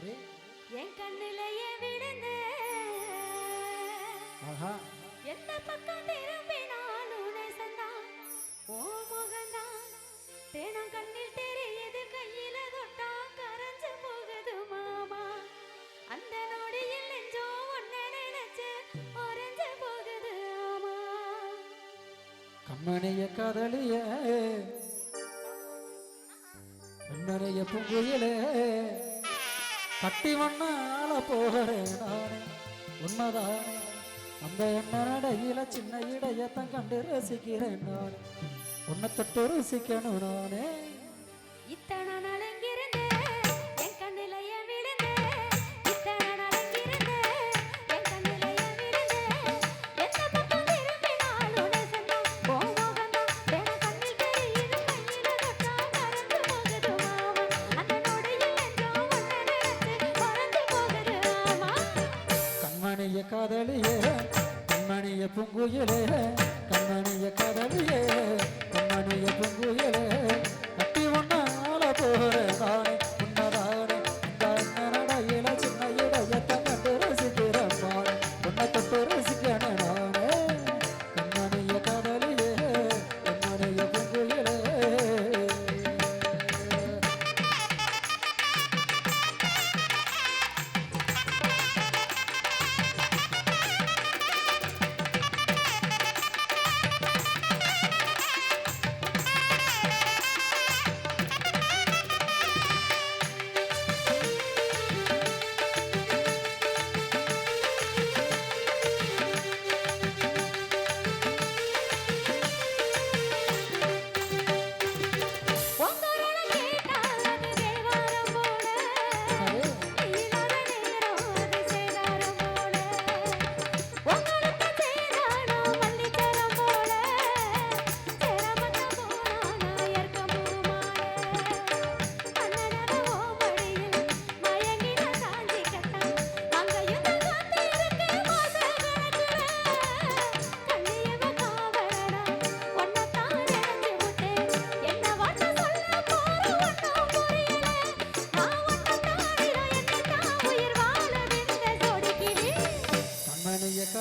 சரி என் கண்ணிலேயே விழுந்து. ஆஹா. எந்த பக்கம் திரும்பினாலும் நேசந்தா ஓ முகந்தா தேனம் கண்ணில் தெரியுது கையில தொட்டா கரைஞ்சு போகுது மாமா. அந்த நொடியில் நெஞ்சோ ஒன்ன நினைச்சு ஒரைஞ்சு போகுது ஆமா. கம்மனைய காதலிய கண்ணனைய பூங்குயிலே கட்டி மண்ணால போகிறேன் நானே உண்மைதானே அந்த என்னடையில சின்ன இடையத்தான் கண்டு ரசிக்கிறேன் நானே. உன்னை தொட்டு ரசிக்கணும் நானே. இத்தனை பூங்குயிலே கண்ணனைய கதவியே கண்ணனைய பூங்குயிலே. கட்டி ஒன்னால போகிறதானே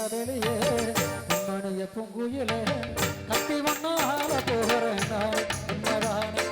வெளியே மணிய பூங்குயில கட்டி வண்ணால போகிறேன் நான். என்னதானே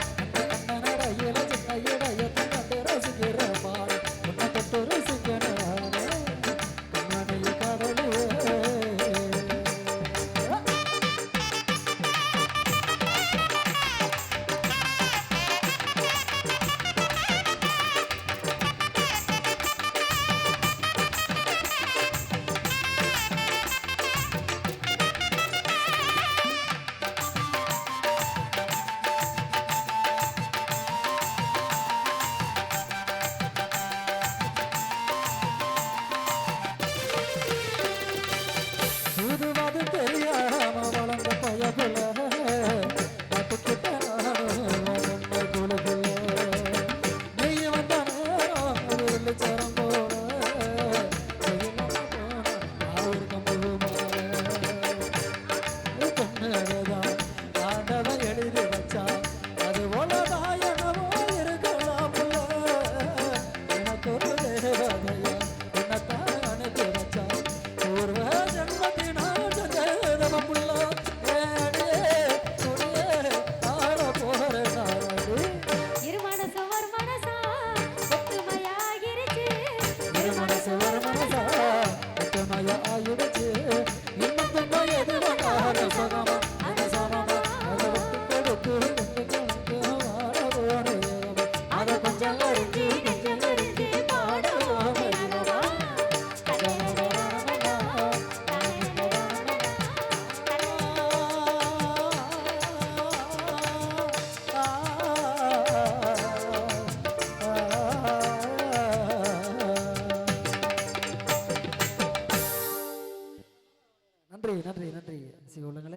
നന്ദി നന്ദി നന്ദി. സിയോളങ്ങളെ